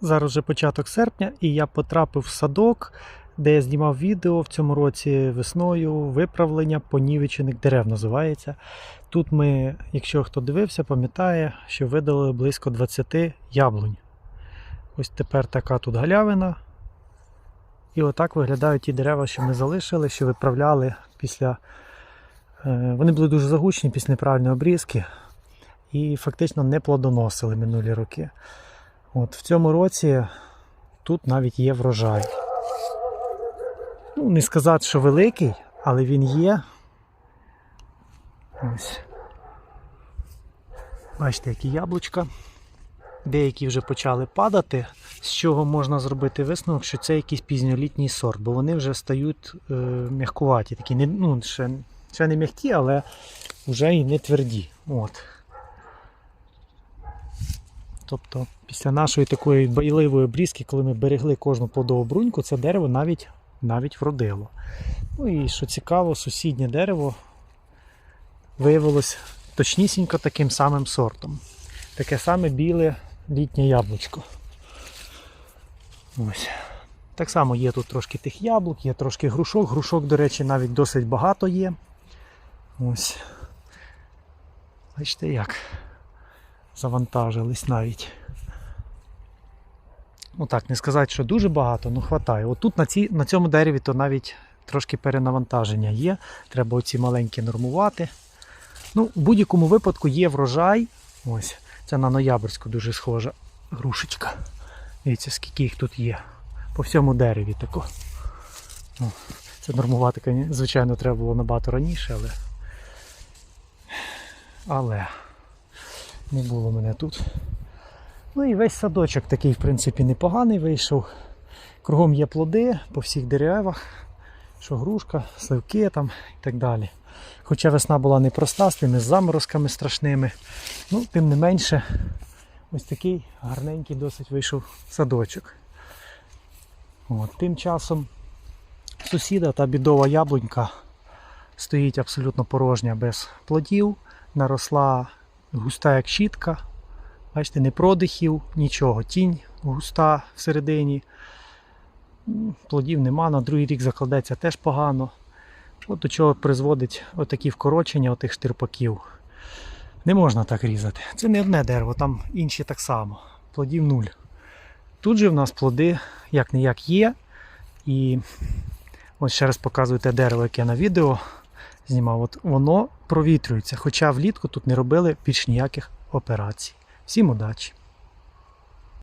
Зараз вже початок серпня, і я потрапив в садок, де я знімав відео в цьому році весною виправлення понівечених дерев називається. Тут ми, якщо хто дивився, пам'ятає, що видали близько 20 яблунь. Ось тепер така тут галявина. І отак виглядають ті дерева, що ми залишили, що виправляли після. е, Вони були дуже загучні після неправильної обрізки і фактично не плодоносили минулі роки. От В цьому році тут навіть є врожай. Ну, не сказати, що великий, але він є. Ось. Бачите, які яблучка. Деякі вже почали падати, з чого можна зробити висновок, що це якийсь пізньолітній сорт, бо вони вже стають е, м'якуваті, такі не, ну, ще, ще не м'які, але вже і не тверді. От. Тобто, після нашої такої байливої обрізки, коли ми берегли кожну плодову бруньку, це дерево навіть, навіть вродило. Ну і що цікаво, сусіднє дерево виявилось точнісінько таким самим сортом. Таке саме біле літнє яблучко. Ось. Так само є тут трошки тих яблук, є трошки грушок. Грушок, до речі, навіть досить багато є. Ось. Бачите як завантажились навіть. Ну так, не сказати, що дуже багато, ну хватає. Отут на, ці, на цьому дереві то навіть трошки перенавантаження є. Треба оці маленькі нормувати. Ну, в будь-якому випадку є врожай. Ось, це на ноябрьську дуже схожа грушечка. Дивіться, скільки їх тут є. По всьому дереві тако. Ну, це нормувати, звичайно, треба було набагато раніше, але. Але не було мене тут. Ну і весь садочок такий, в принципі, непоганий вийшов. Кругом є плоди по всіх деревах, що грушка, сливки там і так далі. Хоча весна була непроста з тими заморозками страшними. Ну, тим не менше, ось такий гарненький досить вийшов садочок. От, тим часом сусіда та бідова яблунька стоїть абсолютно порожня без плодів, наросла густа як щітка. Бачите, не продихів, нічого. Тінь густа всередині. Плодів нема, на другий рік закладеться теж погано. От до чого призводить отакі вкорочення отих штирпаків. Не можна так різати. Це не одне дерево, там інші так само. Плодів нуль. Тут же в нас плоди як не як є. І ось ще раз показую те дерево, яке на відео знімав. От воно провітрюється. Хоча влітку тут не робили більш ніяких операцій. Всім удачі!